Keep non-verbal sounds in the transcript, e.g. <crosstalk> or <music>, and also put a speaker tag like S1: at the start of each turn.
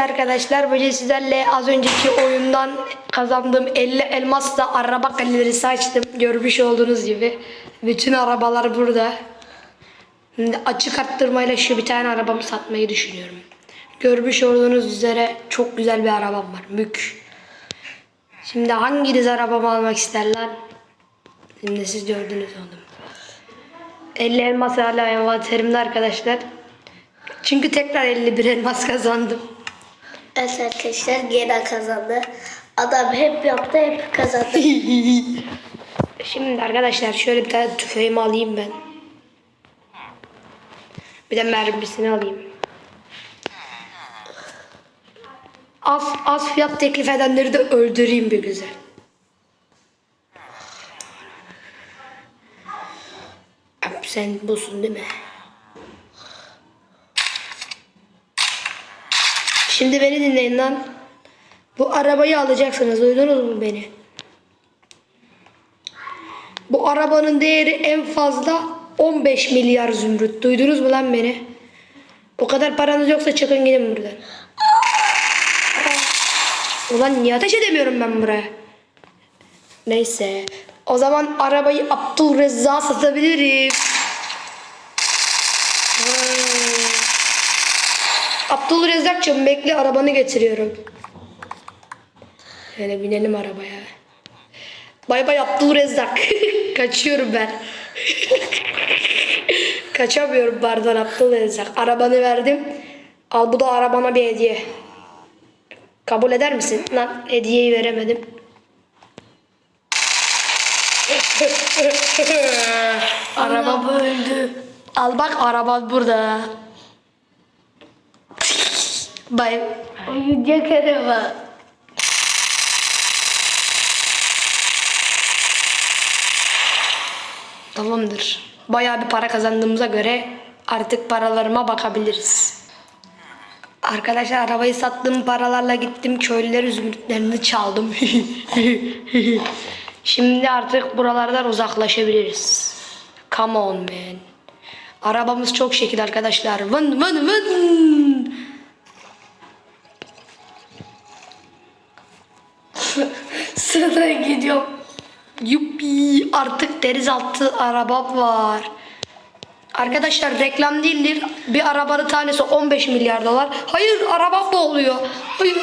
S1: Arkadaşlar böyle sizlerle az önceki oyundan kazandığım 50 elmasla araba galerisi açtım. Görmüş olduğunuz gibi. Bütün arabalar burada. Şimdi açık arttırmayla şu bir tane arabamı satmayı düşünüyorum. Görmüş olduğunuz üzere çok güzel bir arabam var. Mük. Şimdi hanginiz arabamı almak isterler? Şimdi siz gördünüz onu. 50 elmas hala envanterimde arkadaşlar. Çünkü tekrar 51 elmas kazandım.
S2: Evet arkadaşlar gene kazandı. Adam hep yaptı hep kazandı. <laughs>
S1: Şimdi arkadaşlar şöyle bir tane tüfeğimi alayım ben. Bir de mermisini alayım. Az, az fiyat teklif edenleri de öldüreyim bir güzel. Sen busun değil mi? Şimdi beni dinleyin lan. Bu arabayı alacaksınız. Duydunuz mu beni? Bu arabanın değeri en fazla 15 milyar zümrüt. Duydunuz mu lan beni? O kadar paranız yoksa çıkın gidin buradan. Ulan niye ateş edemiyorum ben buraya? Neyse. O zaman arabayı Abdülrezzak'a satabilirim. Hmm. Abdülrezzak'cığım bekle arabanı getiriyorum. Şöyle binelim arabaya. Bay bay Abdülrezzak. <laughs> Kaçıyorum ben. <laughs> Kaçamıyorum pardon Abdülrezzak. Arabanı verdim. Al bu da arabana bir hediye. Kabul eder misin? Lan hediyeyi veremedim. <laughs> Araba öldü. Al bak araba burada. Bay.
S2: Oyuncak araba.
S1: Tamamdır. Bayağı bir para kazandığımıza göre artık paralarıma bakabiliriz. Arkadaşlar arabayı sattığım paralarla gittim köylüler zümrütlerini çaldım. <laughs> Şimdi artık buralardan uzaklaşabiliriz. Come on man. Arabamız çok şekil arkadaşlar. Vın vın vın.
S2: Sana gidiyorum.
S1: Yuppi artık denizaltı araba var. Arkadaşlar reklam değildir. Bir arabanın tanesi 15 milyar dolar. Hayır arabam boğuluyor. Hayır.